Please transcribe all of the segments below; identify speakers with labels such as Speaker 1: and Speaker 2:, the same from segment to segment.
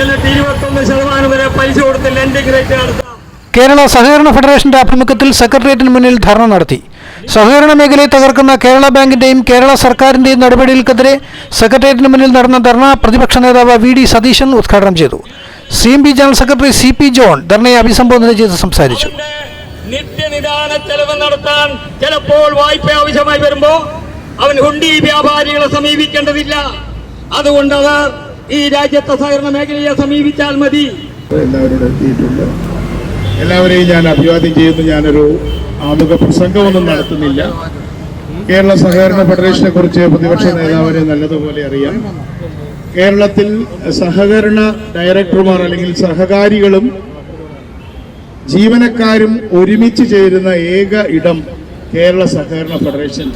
Speaker 1: എന്നിട്ട് ഇരുപത്തൊന്ന് ശതമാനം വരെ പലിശ കൊടുത്ത് ലെൻഡിംഗ് റേറ്റ് നടത്താം
Speaker 2: കേരള സഹകരണ ഫെഡറേഷന്റെ ആഭിമുഖ്യത്തിൽ സെക്രട്ടേറിയറ്റിന് മുന്നിൽ ധർണ നടത്തി. സഹകരണ മേഖലയെ തകർക്കുന്ന കേരള ബാങ്കിന്റെയും കേരള സർക്കാരിന്റെയും നടപടികൾക്കെതിരെ സെക്രട്ടേറിയറ്റിന് മുന്നിൽ നടന്ന ധർണ പ്രതിപക്ഷ നേതാവ് വി ഡി സതീശൻ ഉദ്ഘാടനം ചെയ്തു. C M P general secretary C P John ധർണയെ അഭിസംബോധന ചെയ്ത് സംസാരിച്ചു.
Speaker 1: നിത്യനിദാന ചെലവ് നടത്താൻ ചിലപ്പോൾ വായ്പ ആവശ്യമായി വരുമ്പോൾ അവൻ ഹുണ്ടി വ്യാപാരികളെ സമീപിക്കേണ്ടതില്ല. അതുകൊണ്ട് അവർ ഈ രാജ്യത്തെ സഹകരണ മേഖലയെ സമീപിച്ചാൽ മതി.
Speaker 3: എല്ലാവരെയും ഞാൻ അഭിവാദ്യം ചെയ്യുന്നു. ഞാനൊരു ആമുഖ പ്രസംഗമൊന്നും നടത്തുന്നില്ല. കേരള സഹകരണ ഫെഡറേഷനെ കുറിച്ച് പ്രതിപക്ഷ നേതാവിനെ നല്ലതുപോലെ അറിയാം. കേരളത്തിൽ സഹകരണ ഡയറക്ടർമാർ അല്ലെങ്കിൽ സഹകാരികളും ജീവനക്കാരും ഒരുമിച്ച് ചേരുന്ന ഏക ഇടം കേരള സഹകരണ ഫെഡറേഷൻ.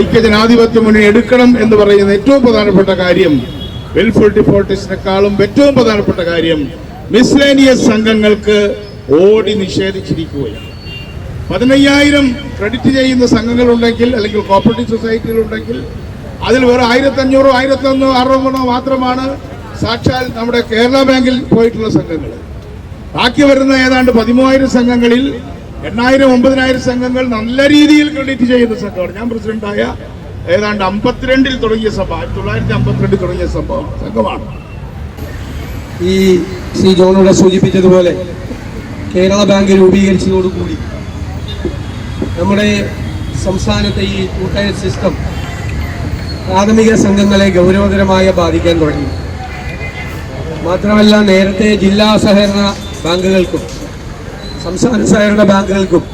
Speaker 3: ഐക്യജനാധിപത്യ മുന്നണി എടുക്കണം എന്ന് പറയുന്ന ഏറ്റവും പ്രധാനപ്പെട്ട കാര്യം വെൽഫെയർ ഡിഫോൾട്ടേഴ്സിനെക്കാളും ഏറ്റവും പ്രധാനപ്പെട്ട കാര്യം മിസ്ലേനിയസ് സംഘങ്ങൾക്ക് ഓടി നിഷേധിച്ചിരിക്കുകയാണ്. പതിനയ്യായിരം ക്രെഡിറ്റ് ചെയ്യുന്ന സംഘങ്ങളുണ്ടെങ്കിൽ അല്ലെങ്കിൽ കോപ്പറേറ്റീവ് സൊസൈറ്റികൾ ഉണ്ടെങ്കിൽ അതിൽ വെറും ആയിരത്തി അഞ്ഞൂറോ ആയിരത്തി ഒന്നോ അറുപതോ മാത്രമാണ് സാക്ഷാൽ നമ്മുടെ കേരള ബാങ്കിൽ പോയിട്ടുള്ള സംഘങ്ങൾ. ബാക്കി വരുന്ന ഏതാണ്ട് പതിമൂവായിരം സംഘങ്ങളിൽ എണ്ണായിരം ഒമ്പതിനായിരം സംഘങ്ങൾ നല്ല രീതിയിൽ ക്രെഡിറ്റ് ചെയ്യുന്ന സംഘമാണ്. ഞാൻ പ്രസിഡന്റായ ഏതാണ്ട് അമ്പത്തിരണ്ടിൽ തുടങ്ങിയ സഭ ആയിരത്തി തൊള്ളായിരത്തി അമ്പത്തിരണ്ടിൽ തുടങ്ങിയ സംഭവം സംഘമാണ്.
Speaker 4: ഈ ശ്രീ ജോണിവിടെ സൂചിപ്പിച്ചതുപോലെ കേരള ബാങ്ക് രൂപീകരിച്ചതോടുകൂടി നമ്മുടെ സംസ്ഥാനത്തെ ഈ കൂട്ടായ സിസ്റ്റം പ്രാഥമിക സംഘങ്ങളെ ഗൗരവതരമായി ബാധിക്കാൻ തുടങ്ങി. മാത്രമല്ല നേരത്തെ ജില്ലാ സഹകരണ ബാങ്കുകൾക്കും സംസ്ഥാന സഹകരണ ബാങ്കുകൾക്കും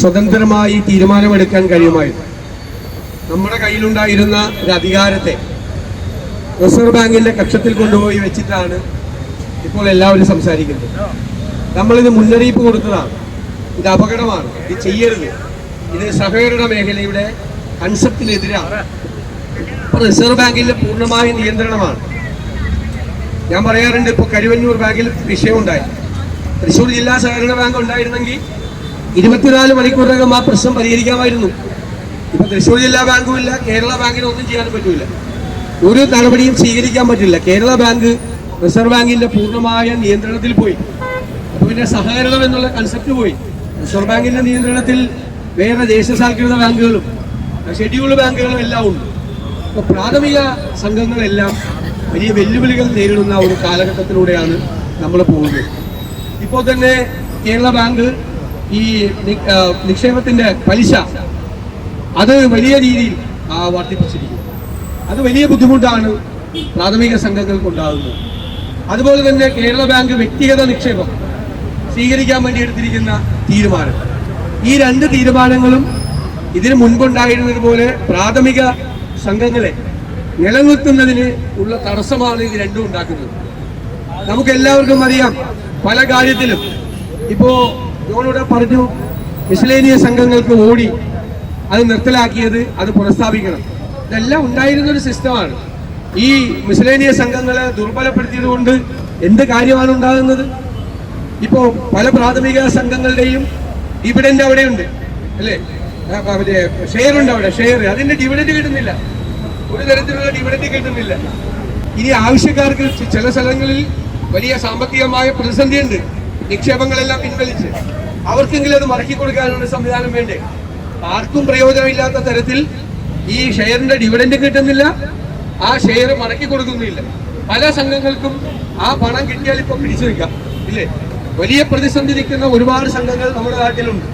Speaker 4: സ്വതന്ത്രമായി തീരുമാനമെടുക്കാൻ കഴിയുമായിരുന്നു. നമ്മുടെ കയ്യിലുണ്ടായിരുന്ന ഒരു അധികാരത്തെ റിസർവ് ബാങ്കിന്റെ കക്ഷത്തിൽ കൊണ്ടുപോയി വെച്ചിട്ടാണ് ഇപ്പോൾ എല്ലാവരും സംസാരിക്കുന്നത്. നമ്മളിത് മുന്നറിയിപ്പ് കൊടുത്തതാണ്. ഇത് അപകടമാണ്. ഇത് ചെയ്യരുത്. ഇത് സഹകരണ മേഖലയുടെ കൺസെപ്റ്റിനെതിരാണ്. ഇപ്പൊ റിസർവ് ബാങ്കിന്റെ പൂർണമായ നിയന്ത്രണമാണ്. ഞാൻ പറയാറുണ്ട് ഇപ്പോൾ കരുവന്നൂർ ബാങ്കിൽ വിഷയമുണ്ടായി. തൃശ്ശൂർ ജില്ലാ സഹകരണ ബാങ്ക് ഉണ്ടായിരുന്നെങ്കിൽ ഇരുപത്തിനാല് മണിക്കൂറിനകം ആ പ്രശ്നം പരിഹരിക്കാമായിരുന്നു. ഇപ്പൊ തൃശ്ശൂർ ജില്ലാ ബാങ്കും ഇല്ല കേരള ബാങ്കിന് ഒന്നും ചെയ്യാൻ പറ്റൂല. ഒരു നടപടിയും സ്വീകരിക്കാൻ പറ്റില്ല. കേരള ബാങ്ക് റിസർവ് ബാങ്കിന്റെ പൂർണമായ നിയന്ത്രണത്തിൽ പോയി. അപ്പൊ പിന്നെ സഹകരണം എന്നുള്ള കൺസെപ്റ്റ് പോയി. റിസർവ് ബാങ്കിന്റെ നിയന്ത്രണത്തിൽ വേറെ ദേശസാൽകൃത ബാങ്കുകളും ഷെഡ്യൂൾഡ് ബാങ്കുകളും എല്ലാം ഉണ്ട്. അപ്പൊ പ്രാഥമിക സംഘങ്ങളെല്ലാം വലിയ വെല്ലുവിളികൾ നേരിടുന്ന ഒരു കാലഘട്ടത്തിലൂടെയാണ് നമ്മൾ പോകുന്നത്. ഇപ്പോൾ തന്നെ കേരള ബാങ്ക് ഈ നിക്ഷേപത്തിന്റെ പലിശ അത് വലിയ രീതിയിൽ ആ, വർദ്ധിപ്പിച്ചിരിക്കുന്നു. അത് വലിയ ബുദ്ധിമുട്ടാണ് പ്രാഥമിക സംഘങ്ങൾക്ക് ഉണ്ടാകുന്നത് അതുപോലെ തന്നെ കേരള ബാങ്ക് വ്യക്തിഗത നിക്ഷേപം സ്വീകരിക്കാൻ വേണ്ടി എടുത്തിരിക്കുന്ന തീരുമാനം. ഈ രണ്ട് തീരുമാനങ്ങളും ഇതിനു മുൻപുണ്ടായിരുന്നത് പോലെ പ്രാഥമിക സംഘങ്ങളെ നിലനിർത്തുന്നതിന് ഉള്ള തടസ്സമാണ് ഇത് രണ്ടും ഉണ്ടാക്കുന്നത്. നമുക്ക് എല്ലാവർക്കും അറിയാം പല കാര്യത്തിലും ഇപ്പോ ജോണിവിടെ പറഞ്ഞു മിസ്ലേനിയ സംഘങ്ങൾക്ക് ഓടി അത് നിർത്തലാക്കിയത് അത് പുനഃസ്ഥാപിക്കണം. ഇതെല്ലാം ഉണ്ടായിരുന്ന ഒരു സിസ്റ്റമാണ്. ഈ മിസ്ലേനിയ സംഘങ്ങളെ ദുർബലപ്പെടുത്തിയത് കൊണ്ട് എന്ത് കാര്യമാണ് ഉണ്ടാകുന്നത്? ഇപ്പോ പല പ്രാഥമിക സംഘങ്ങളുടെയും ഡിവിഡൻഡ് അവിടെയുണ്ട്. അല്ലേ? ഷെയർ ഉണ്ട് അവിടെ ഷെയർ അതിന്റെ ഡിവിഡൻഡ് കിട്ടുന്നില്ല. ഒരു തരത്തിലുള്ള ഡിവിഡൻഡ് കിട്ടുന്നില്ല. ഇനി ആവശ്യക്കാർക്ക് ചില സ്ഥലങ്ങളിൽ വലിയ സാമ്പത്തികമായ പ്രതിസന്ധിയുണ്ട്. നിക്ഷേപങ്ങളെല്ലാം പിൻവലിച്ച്. അവർക്കെങ്കിലും അത് മറക്കി കൊടുക്കാനുള്ള സംവിധാനം വേണ്ടേ? ആർക്കും പ്രയോജനമില്ലാത്ത തരത്തിൽ ഈ ഷെയറിന്റെ ഡിവിഡന്റ് കിട്ടുന്നില്ല. ആ ഷെയർ മടക്കി കൊടുക്കുന്നില്ല. പല സംഘങ്ങൾക്കും ആ പണം കിട്ടിയാൽ ഇപ്പൊ പിടിച്ചു നിൽക്കാം. ഇല്ലേ? വലിയ പ്രതിസന്ധി നിൽക്കുന്ന ഒരുപാട് സംഘങ്ങൾ നമ്മുടെ നാട്ടിലുണ്ട്.